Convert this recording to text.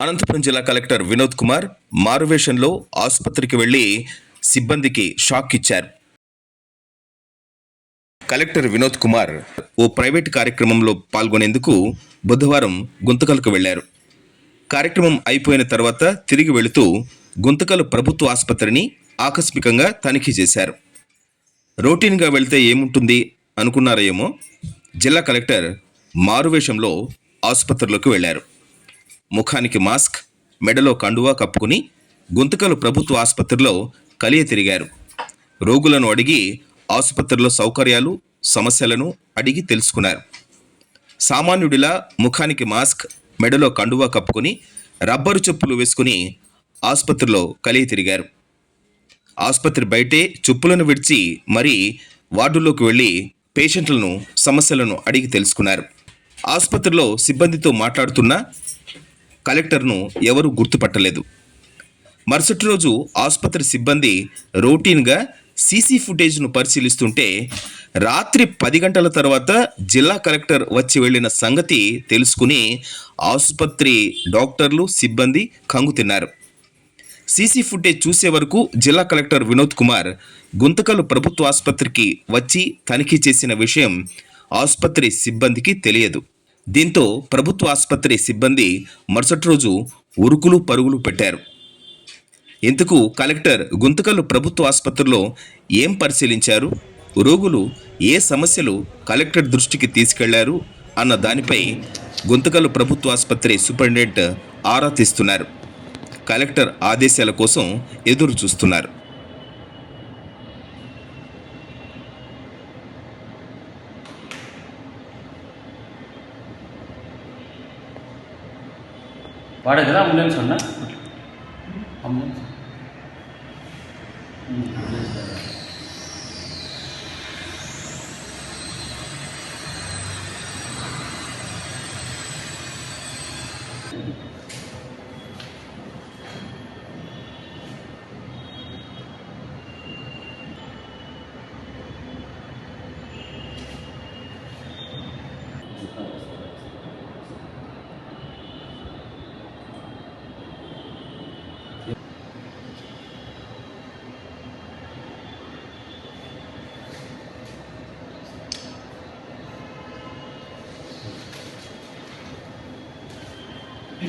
అనంతపురం జిల్లా కలెక్టర్ వినోద్ కుమార్ మారువేషంలో ఆసుపత్రికి వెళ్ళి సిబ్బందికి షాక్ ఇచ్చారు. కలెక్టర్ వినోద్ కుమార్ ఓ ప్రైవేట్ కార్యక్రమంలో పాల్గొనేందుకు బుధవారం గుంతకల్కు వెళ్ళారు కార్యక్రమం అయిపోయిన తర్వాత తిరిగి వెళుతూ గుంతకల్ ప్రభుత్వ ఆసుపత్రిని ఆకస్మికంగా తనిఖీ చేశారు. రొటీన్గా వెళ్తే ఏముంటుంది అనుకున్నారేమో జిల్లా కలెక్టర్ మారువేషంలో ఆసుపత్రిలోకి వెళ్ళారు ముఖానికి మాస్క్ మెడలో కండువా కప్పుకుని గుంతకలు ప్రభుత్వ ఆసుపత్రిలో కలియ తిరిగారు. రోగులను అడిగి ఆసుపత్రిలో సౌకర్యాలు సమస్యలను అడిగి తెలుసుకున్నారు. సామాన్యుడిలా ముఖానికి మాస్క్ మెడలో కండువా కప్పుకుని రబ్బరు చెప్పులు వేసుకుని ఆసుపత్రిలో కలిగి తిరిగారు. ఆసుపత్రి బయటే చెప్పులను విడిచి మరీ వార్డులోకి వెళ్ళి పేషెంట్లను సమస్యలను అడిగి తెలుసుకున్నారు. ఆసుపత్రిలో సిబ్బందితో మాట్లాడుతున్న కలెక్టర్ను ఎవరూ గుర్తుపట్టలేదు. మరుసటి రోజు ఆసుపత్రి సిబ్బంది రొటీన్గా సీసీ ఫుటేజ్ను పరిశీలిస్తుంటే రాత్రి పది గంటల తర్వాత జిల్లా కలెక్టర్ వచ్చి వెళ్ళిన సంగతి తెలుసుకుని ఆసుపత్రి డాక్టర్లు సిబ్బంది కంగు తిన్నారు. సీసీ ఫుటేజ్ చూసే వరకు జిల్లా కలెక్టర్ వినోద్ కుమార్ గుంతకలు ప్రభుత్వ ఆసుపత్రికి వచ్చి తనిఖీ చేసిన విషయం ఆసుపత్రి సిబ్బందికి తెలియదు. దీంతో ప్రభుత్వ ఆసుపత్రి సిబ్బంది మరుసటి రోజు ఉరుకులు పరుగులు పెట్టారు. ఇంతకు కలెక్టర్ గుంతకల్లు ప్రభుత్వ ఆసుపత్రిలో ఏం పరిశీలించారు? రోగులు ఏ సమస్యలు కలెక్టర్ దృష్టికి తీసుకెళ్ళారు? అన్న దానిపై గుంతకల్లు ప్రభుత్వ ఆసుపత్రి సూపరింటెండెంట్ ఆరా తీస్తున్నారు. కలెక్టర్ ఆదేశాల కోసం ఎదురు చూస్తున్నారు வாடகை அம்மன் சொன்னா அம்மன்